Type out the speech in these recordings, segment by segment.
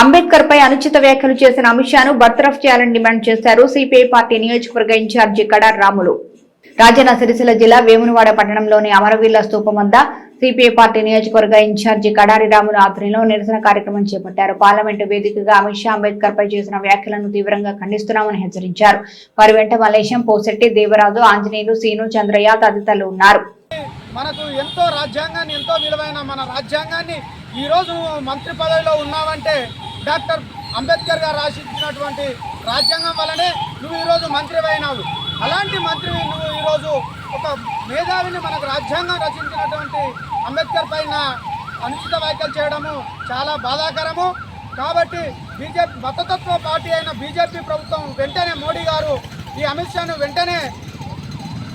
అంబేద్కర్ పై అనుచిత వ్యాఖ్యలు చేసిన అమిత్ షాను బర్తరఫ్ చేయాలని డిమాండ్ చేశారు. సిపిఐ పార్టీ నియోజకవర్గ ఇన్ఛార్జి కడార్ రాములు. రాజన్న సిరిసిల్ల జిల్లా వేమునవాడ పట్టణంలోని అమరవీరుల స్తూపం వద్ద సిపిఐ పార్టీ నియోజకవర్గ ఇన్ఛార్జి కడారి రాములు ఆధ్వర్యంలో నిరసన కార్యక్రమం చేపట్టారు. పార్లమెంటు వేదికగా అమిత్ షా అంబేద్కర్ పై చేసిన వ్యాఖ్యలను తీవ్రంగా ఖండిస్తున్నామని హెచ్చరించారు. వారి వెంట మలేశం పోసెట్టి దేవరాజు ఆంజనేయులు సీను చంద్రయ్య తదితరులు ఉన్నారు. మనకు ఎంతో రాజ్యాంగాన్ని ఎంతో విలువైన మన రాజ్యాంగాన్ని ఈరోజు మంత్రి పదవిలో ఉన్నామంటే డాక్టర్ అంబేద్కర్ గారు రాసిచ్చినటువంటి రాజ్యాంగం వల్లనే నువ్వు ఈరోజు మంత్రి అయినావు. అలాంటి మంత్రివి నువ్వు ఈరోజు ఒక మేధావిని మనకు రాజ్యాంగం రచించినటువంటి అంబేద్కర్ పైన అనుచిత వ్యాఖ్యలు చేయడము చాలా బాధాకరము. కాబట్టి బీజేపీ మతతత్వ పార్టీ అయిన బీజేపీ ప్రభుత్వం వెంటనే మోడీ గారు ఈ అమిత్ షాను వెంటనే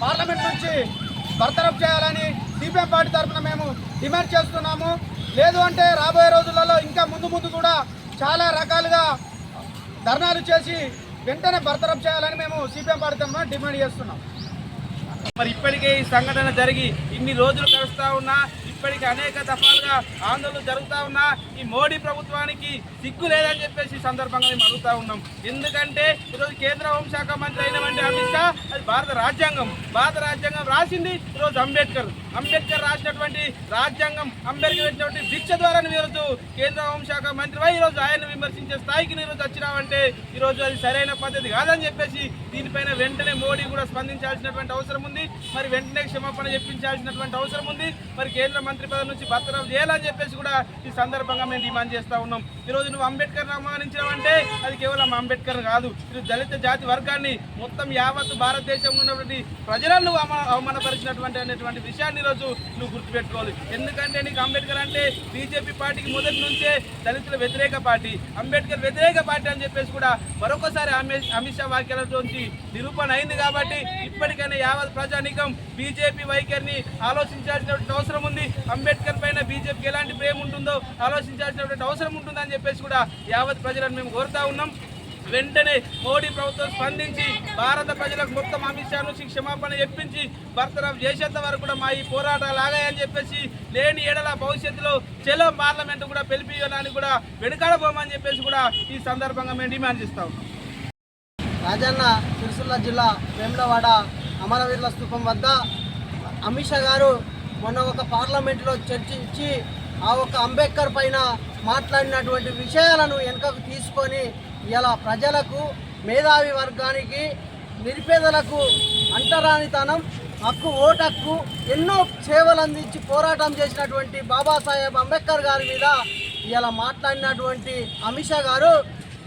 పార్లమెంట్ నుంచి బర్తరఫ్ చేయాలని సిపిఎం పార్టీ తరఫున మేము డిమాండ్ చేస్తున్నాము. లేదు అంటే రాబోయే రోజులలో ఇంకా ముందు ముందు కూడా చాలా రకాలుగా ధర్నాలు చేసి వెంటనే బర్తరఫ్ చేయాలని మేము సిపిఎం పార్టీ డిమాండ్ చేస్తున్నాం. మరి ఇప్పటికే ఈ సంఘటన జరిగి ఇన్ని రోజులు గడుస్తూ ఉన్నా ఇప్పటికీ అనేక దఫాలుగా ఆందోళనలు జరుగుతూ ఉన్నా ఈ మోడీ ప్రభుత్వానికి సిగ్గు లేదని చెప్పేసి సందర్భంగా మేము అడుగుతా ఉన్నాం. ఎందుకంటే ఈరోజు కేంద్ర హోంశాఖ మంత్రి అయినటువంటి అమిత్ షా అది భారత రాజ్యాంగం. భారత రాజ్యాంగం రాసింది ఈరోజు అంబేద్కర్. అంబేద్కర్ రాసినటువంటి రాజ్యాంగం అంబేద్కర్ పెట్టినటువంటి దీక్ష ద్వారా నువ్వు ఈరోజు కేంద్ర హోంశాఖ మంత్రివై ఈరోజు ఆయన విమర్శించే స్థాయికి ఈరోజు వచ్చినామంటే ఈరోజు అది సరైన పద్ధతి కాదని చెప్పేసి దీనిపైన వెంటనే మోడీ కూడా స్పందించాల్సినటువంటి అవసరం ఉంది. మరి వెంటనే క్షమాపణ చెప్పించాల్సినటువంటి అవసరం ఉంది. మరి కేంద్ర మంత్రి పదవి నుంచి బర్తరఫ్ చేయాలని చెప్పేసి కూడా ఈ సందర్భంగా మేము డిమాండ్ చేస్తా ఉన్నాం. ఈరోజు నువ్వు అంబేద్కర్ అవమానించావంటే అది కేవలం అంబేద్కర్ కాదు. ఇది దళిత జాతి వర్గాన్ని మొత్తం యావత్ భారతదేశంలో ఉన్నటువంటి ప్రజలను నువ్వు అవమానపరిచినటువంటి అనేటువంటి విషయాన్ని ఈరోజు నువ్వు గుర్తుపెట్టుకోవాలి. ఎందుకంటే నీకు అంబేద్కర్ అంటే బీజేపీ పార్టీకి మొదటి నుంచే దళితుల వ్యతిరేక పార్టీ. అంబేద్కర్ వ్యతిరేక పార్టీ అని చెప్పేసి కూడా మరొకసారి అమిత్ అమిత్ షా వాక్యాలతోంచి నిరూపణ అయింది కాబట్టి ఇప్పటికైనా యావత్ ప్రజానీకం బీజేపీ వైఖరిని ఆలోచించాల్సిన అవసరం ఉంది. అంబేద్కర్ పైన బీజేపీకి ఎలాంటి ప్రేమ ఉంటుందో ఆలోచించాల్సినటువంటి అవసరం ఉంటుందని చెప్పేసి కూడా యావత్ ప్రజలను మేము కోరుతా ఉన్నాం. వెంటనే మోడీ ప్రభుత్వం స్పందించి భారత ప్రజలకు మొత్తం అమిత్ షాను క్షమాపణ చెప్పించి బర్తరఫ్ చేసేంత వరకు కూడా మా ఈ పోరాటాలు ఆగాయని చెప్పేసి లేని ఏడల భవిష్యత్తులో చెలో పార్లమెంట్ కూడా పిలిపియడానికి కూడా వెనుకాడబోమని చెప్పేసి కూడా ఈ సందర్భంగా మేము డిమాండ్ చేస్తాం రాజన్న సిరిసిల్ల జిల్లా వేములవాడ అమరవీరుల స్థూపం వద్ద అమిత్ షా గారు మొన్న ఒక పార్లమెంట్లో చర్చించి ఆ ఒక అంబేద్కర్ పైన మాట్లాడినటువంటి విషయాలను వెనుకకు తీసుకొని ఇలా ప్రజలకు మేధావి వర్గానికి నిరుపేదలకు అంటరానితనం హక్కు ఓటు హక్కు ఎన్నో సేవలు అందించి పోరాటం చేసినటువంటి బాబాసాహెబ్ అంబేద్కర్ గారి మీద ఇలా మాట్లాడినటువంటి అమిత్ షా గారు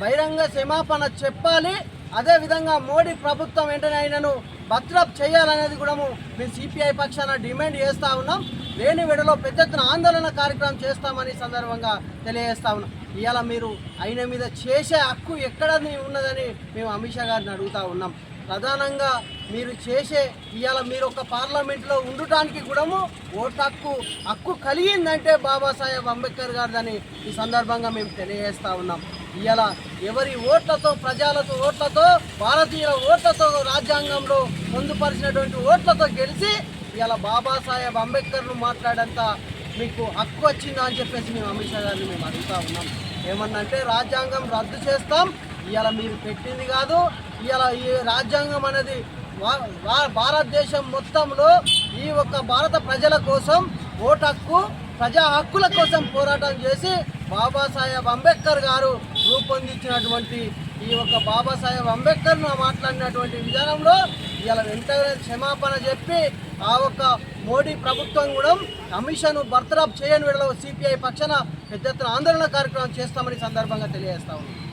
బహిరంగ క్షమాపణ చెప్పాలి. అదేవిధంగా మోడీ ప్రభుత్వం వెంటనే ఆయనను భద్రప్ చేయాలనేది కూడా మేము సిపిఐ పక్షాన డిమాండ్ చేస్తూ ఉన్నాం. లేని విడలో పెద్ద ఎత్తున ఆందోళన కార్యక్రమం చేస్తామని సందర్భంగా తెలియజేస్తా ఉన్నాం. ఇవాళ మీరు ఆయన మీద చేసే హక్కు ఎక్కడ ఉన్నదని మేము అమిత్ షా గారిని అడుగుతా ఉన్నాం. ప్రధానంగా మీరు చేసే ఇవాళ మీరు ఒక పార్లమెంట్లో ఉండటానికి కూడాము ఓటు హక్కు హక్కు కలిగిందంటే బాబాసాహెబ్ అంబేద్కర్ గారిదని ఈ సందర్భంగా మేము తెలియజేస్తూ ఉన్నాం. ఇవాళ ఎవరి ఓట్లతో ప్రజలతో ఓట్లతో భారతీయుల ఓట్లతో రాజ్యాంగంలో పొందుపరిచినటువంటి ఓట్లతో గెలిచి ఇవాళ బాబాసాహెబ్ అంబేద్కర్ను మాట్లాడేంత మీకు హక్కు వచ్చిందా అని చెప్పేసి మేము అమిత్ షా గారిని మేము అడుగుతా ఉన్నాం. ఏమన్నంటే రాజ్యాంగం రద్దు చేస్తాం ఇవాళ మీరు పెట్టింది కాదు ఇవాళ ఈ రాజ్యాంగం అనేది భారతదేశం మొత్తంలో ఈ ఒక్క భారత ప్రజల కోసం ఓటు హక్కు ప్రజా హక్కుల కోసం పోరాటం చేసి బాబాసాహెబ్ అంబేద్కర్ గారు రూపొందించినటువంటి ఈ యొక్క బాబాసాహెబ్ అంబేద్కర్ను మాట్లాడినటువంటి విధానంలో ఇలా వెంటనే క్షమాపణ చెప్పి ఆ ఒక్క మోడీ ప్రభుత్వం కూడా కమిషన్ బర్తరాప్ చేయని విడలో సిపిఐ పక్షాన పెద్ద ఆందోళన కార్యక్రమం చేస్తామని సందర్భంగా తెలియజేస్తా ఉన్నాం.